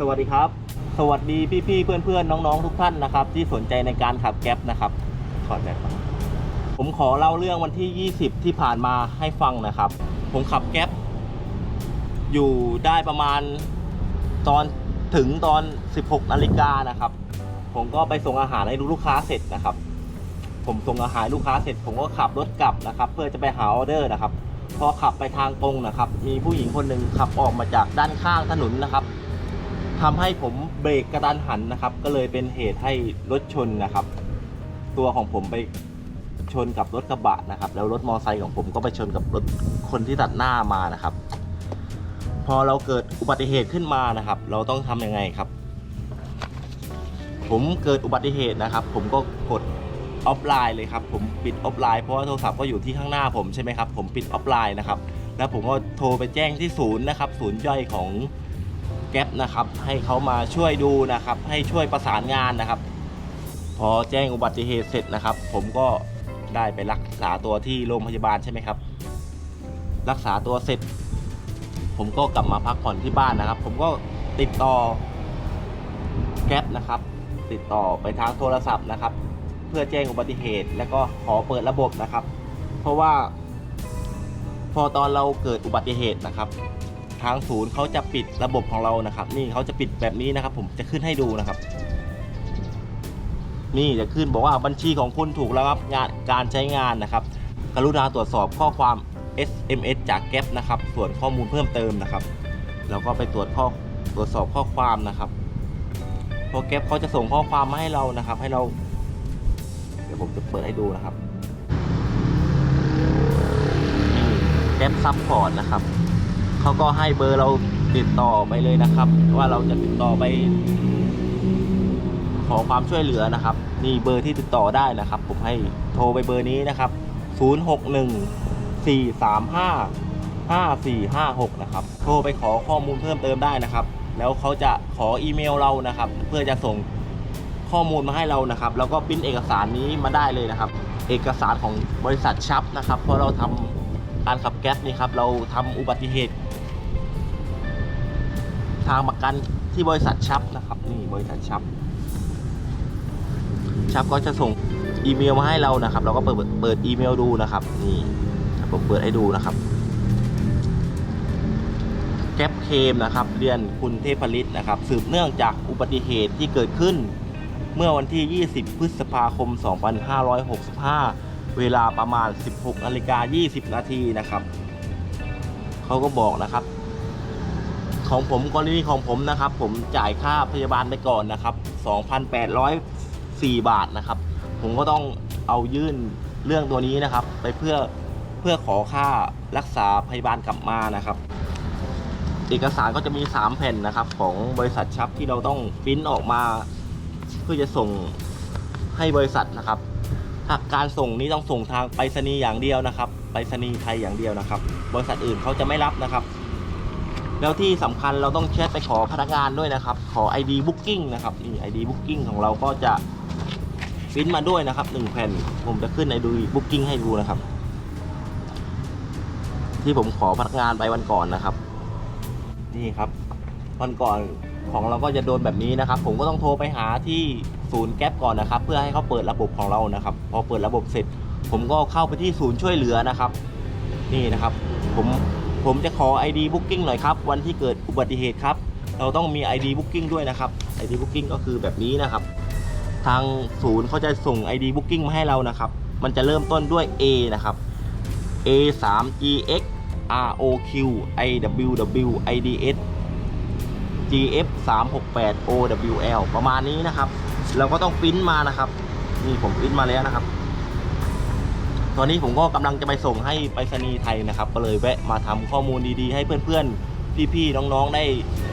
สวัสดีครับ สวัสดีพี่ๆเพื่อนๆน้องๆทุกท่านนะครับ ที่สนใจในการขับแก๊ปนะครับถอดแบบผมขอเล่าเรื่องวันที่ 20 ที่ผ่านมาให้ฟังนะครับ ผมขับแก๊ปอยู่ได้ประมาณตอนถึงตอน 16นาฬิกานะครับ ผมก็ไปส่งอาหารให้ลูกค้าเสร็จนะครับ ผมส่งอาหารลูกค้าเสร็จ ผมก็ขับรถกลับนะครับ เพื่อจะไปหาออเดอร์นะครับ พอขับไปทางตรงนะครับ มีผู้หญิงคนหนึ่งขับออกมาจากด้านข้างถนนนะครับ ทำให้ผมเบรกกระดันหันนะครับ ก็เลยเป็นเหตุให้รถชนนะครับ ตัวของผมไปชนกับรถกระบะนะครับ แล้วรถมอเตอร์ไซค์ของผมก็ไปชนกับรถคนที่ตัดหน้ามานะครับ พอเราเกิดอุบัติเหตุขึ้นมานะครับ เราต้องทำยังไงครับ ผมเกิดอุบัติเหตุนะครับ ผมก็กดออฟไลน์เลยครับ ผมปิดออฟไลน์เพราะว่าโทรศัพท์ก็อยู่ที่ข้างหน้าผมใช่ไหมครับผมปิดออฟไลน์นะครับ แล้วผมก็โทรไปแจ้งที่ศูนย์นะครับ ศูนย์ย่อยของ ก๊ปนะครับให้เขามาช่วยดูนะครับให้ช่วยประสานงานนะครับ พอแจ้งอุบัติเหตุเสร็จนะครับ ผมก็ได้ไปรักษาตัวที่โรงพยาบาลใช่ไหมครับ รักษาตัวเสร็จ ผมก็กลับมาพักผ่อนที่บ้านนะครับ ผมก็ติดต่อแก๊ปนะครับ ติดต่อไปทางโทรศัพท์นะครับ เพื่อแจ้งอุบัติเหตุ และก็ขอเปิดระบบนะครับ เพราะว่า พอตอนเราเกิดอุบัติเหตุนะครับ ทางศูนย์เขาจะปิดระบบของเรานะครับ นี่เขาจะปิดแบบนี้นะครับ ผมจะขึ้นให้ดูนะครับ นี่จะขึ้นบอกว่าบัญชีของคุณถูกระงับงานการใช้งานนะครับ กรุณาตรวจสอบข้อความ SMS จากแก๊ปนะครับ ส่วนข้อมูลเพิ่มเติมนะครับเราก็ไปตรวจข้อตรวจสอบข้อความนะครับพอแก๊ปเขาจะส่งข้อความมาให้เรานะครับ ให้เรา เดี๋ยวผมจะเปิดให้ดูนะครับนี่แก๊ปซับพอร์ตนะครับ เขาก็ให้เบอร์เราติดต่อไปเลยนะครับ ว่าเราจะติดต่อไป ขอความช่วยเหลือนะครับ นี่เบอร์ที่ติดต่อได้นะครับ ผมให้โทรไปเบอร์นี้นะครับ 061 435 5456 นะครับ โทรไปขอข้อมูลเพิ่มเติมได้นะครับ แล้วเขาจะขออีเมลเรานะครับ เพื่อจะส่งข้อมูลมาให้เรานะครับ แล้วก็ปิ้นเอกสารนี้มาได้เลยนะครับ เอกสารของบริษัทชับนะครับ เพราะเราทำการขับแก๊ปนี่ครับ เราทำอุบัติเหตุ ทางประกันที่บริษัทชับนะครับนี่บริษัทชับ ชับก็จะส่งอีเมลมาให้เรานะครับ เราก็เปิดเปิดอีเมลดูนะครับ นี่ผมเปิดให้ดูนะครับแก๊ปเคมนะครับเรียนคุณเทพฤทธิ์นะครับ สืบเนื่องจากอุบัติเหตุที่เกิดขึ้น เมื่อวันที่ 20 พฤษภาคม 2565 เวลาประมาณ 16นาฬิกา20 นาทีนะครับเขาก็บอกนะครับ ของผมกรณีของผมนะครับ ผมจ่ายค่าพยาบาลไปก่อนนะครับ 2,804 บาทนะครับ ผมก็ต้องเอายื่นเรื่องตัวนี้นะครับ ไปเพื่อเพื่อขอค่ารักษาพยาบาลกลับมานะครับ เอกสารก็จะมี 3 แผ่นนะครับ ของบริษัทชับที่เราต้องปริ้นออกมา เพื่อจะส่งให้บริษัทนะครับหากการส่งนี้ต้องส่งทางไปรษณีย์อย่างเดียวนะครับ ไปรษณีย์ไทยอย่างเดียวนะครับ บริษัทอื่นเขาจะไม่รับนะครับ แล้วที่สำคัญเราต้องแชทไปขอพนักงานด้วยนะครับ ขอ ID Booking นะครับนี่ ID Booking ของเราก็จะปริ้นมาด้วยนะครับ1แผ่น ผมจะขึ้น ID Booking ให้ดูนะครับ ที่ผมขอพนักงานไปวันก่อนนะครับ นี่ครับ วันก่อนของเราก็จะโดนแบบนี้นะครับ ผมก็ต้องโทรไปหาที่ศูนย์แก๊ปก่อนนะครับ เพื่อให้เขาเปิดระบบของเรานะครับ พอเปิดระบบเสร็จ ผมก็เข้าไปที่ศูนย์ช่วยเหลือนะครับ นี่นะครับ ผม ผมจะขอ ID Booking หน่อยครับ วันที่เกิดอุบัติเหตุครับ เราต้องมี ID Booking ด้วยนะครับ ID Booking ก็คือแบบนี้นะครับ ทางศูนย์เขาจะส่ง ID Booking มาให้เรานะครับ มันจะเริ่มต้นด้วย A นะครับ A 3 G X R O Q I W W I D S GF 3 6 8 OWL ประมาณนี้นะครับ เราก็ต้องปริ้นมานะครับ นี่ผมปริ้นมาแล้วนะครับ ตอนนี้ผมก็กำลังจะไปส่งให้ไปรษณีย์ไทยนะครับ ก็เลยแวะมาทำข้อมูลดีๆ ให้เพื่อนๆ พี่ๆ น้องๆ ได้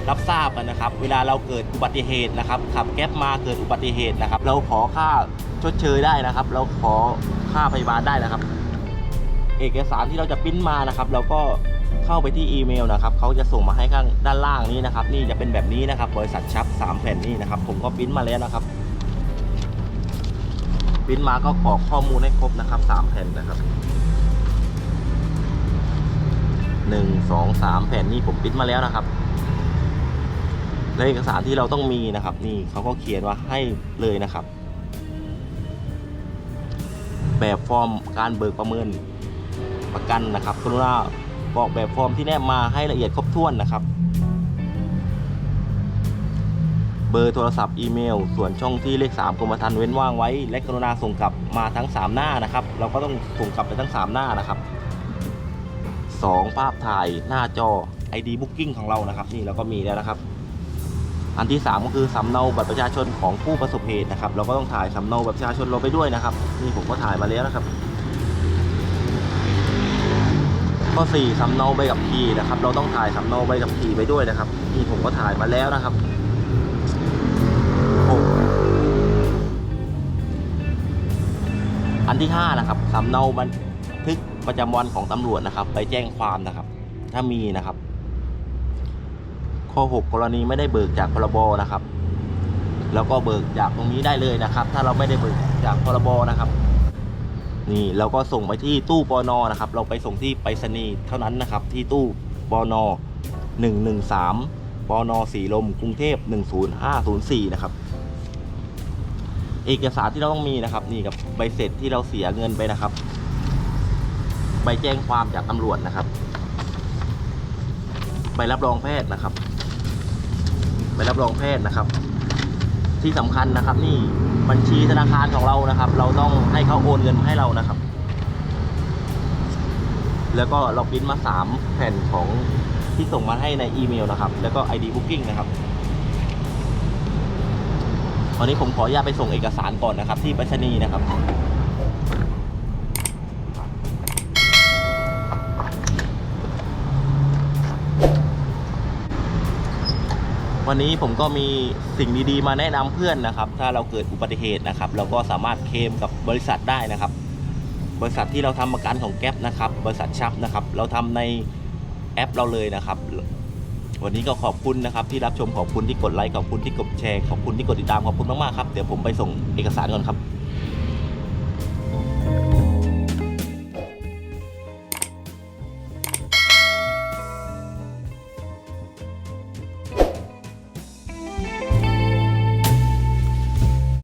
รับทราบกันนะครับ เวลาเราเกิดอุบัติเหตุนะครับ ขับแก๊ปมาเกิดอุบัติเหตุนะครับ เราขอค่าชดเชยได้นะครับ เราขอค่าพยาบาลได้นะครับ เอกสารที่เราจะปิ้นมานะครับ เราก็เข้าไปที่อีเมลนะครับเขาจะส่งมาให้ข้างด้านล่างนี้นะครับ นี่จะเป็นแบบนี้นะครับ บริษัทชับ3แผ่นนี่นะครับ ผมก็ปิ้นมาแล้วนะครับ ปริ้นมาก็กรอกข้อมูลให้ครบนะครับ3แผ่นนะครับ1 2 3แผ่นนี่ผมปริ้นมาแล้วนะครับและเอกสารที่เราต้องมีนะครับ นี่เขาก็เขียนว่าให้เลยนะครับ แบบฟอร์มการเบิกประเมินประกันนะครับกรุณาบอกแบบฟอร์มที่แนบมาให้ละเอียดครบถ้วนนะครับ เบอร์โทรศัพท์อีเมล ส่วนช่องที่เลข 3กรมธรรม์เว้นว่างไว้ และกรุณาส่งกลับมาทั้ง 3 หน้านะครับ เราก็ต้องส่งกลับไปทั้ง 3 หน้านะครับ 2 ภาพถ่ายหน้าจอ ID Booking ของเรานะครับ นี่เราก็มีแล้วนะครับ อันที่ 3 ก็คือสำเนาบัตรประชาชนของผู้ประสบเหตุนะครับ เราก็ต้องถ่ายสำเนาบัตรประชาชนเราไปด้วยนะครับ นี่ผมก็ถ่ายมาแล้วนะครับข้อ4สำเนาใบขับขี่นะครับ เราต้องถ่ายสำเนาใบขับขี่ไปด้วยนะครับนี่ผมก็ถ่ายมาแล้วนะครับ อันที่5นะครับสำเนาบันทึกประจำวันของตำรวจนะครับ ไปแจ้งความนะครับ ถ้ามีนะครับ ข้อ 6 กรณีไม่ได้เบิกจากพรบนะครับ แล้วก็เบิกจากตรงนี้ได้เลยนะครับ ถ้าเราไม่ได้เบิกจากพรบนะครับ นี่เราก็ส่งไปที่ตู้ปอนอนะครับ เราไปส่งที่ไปรษณีย์เท่านั้นนะครับ ที่ตู้ปอนอ113ปอนอสีลมกรุงเทพ10504นะครับ เอกสารที่เราต้องมีนะครับ นี่กับใบเสร็จที่เราเสียเงินไปนะครับ ใบแจ้งความจากตำรวจนะครับ ใบรับรองแพทย์นะครับ ใบรับรองแพทย์นะครับ ที่สำคัญนะครับ นี่บัญชีธนาคารของเรานะครับ เราต้องให้เขาโอนเงินมาให้เรานะครับ แล้วก็เราปริ้นมาสามแผ่นของที่ส่งมาให้ในอีเมลนะครับ แล้วก็ ID Booking นะครับ ตอนนี้ผมขออนุญาตไปส่งเอกสารก่อนนะครับ ที่ไปรษณีย์นะครับวันนี้ผมก็มีสิ่งดีๆ มาแนะนำเพื่อนนะครับ ถ้าเราเกิดอุบัติเหตุนะครับ เราก็สามารถเคลมกับบริษัทได้นะครับ บริษัทที่เราทำประกันของแก๊ปนะครับ บริษัทชับนะครับ เราทำในแอปเราเลยนะครับ วันนี้ก็ขอบคุณนะครับที่รับชมขอบคุณที่กดไลค์ขอบคุณที่กดแชร์ขอบคุณที่กดติดตามขอบคุณมากๆครับเดี๋ยวผมไปส่งเอกสารก่อนครับ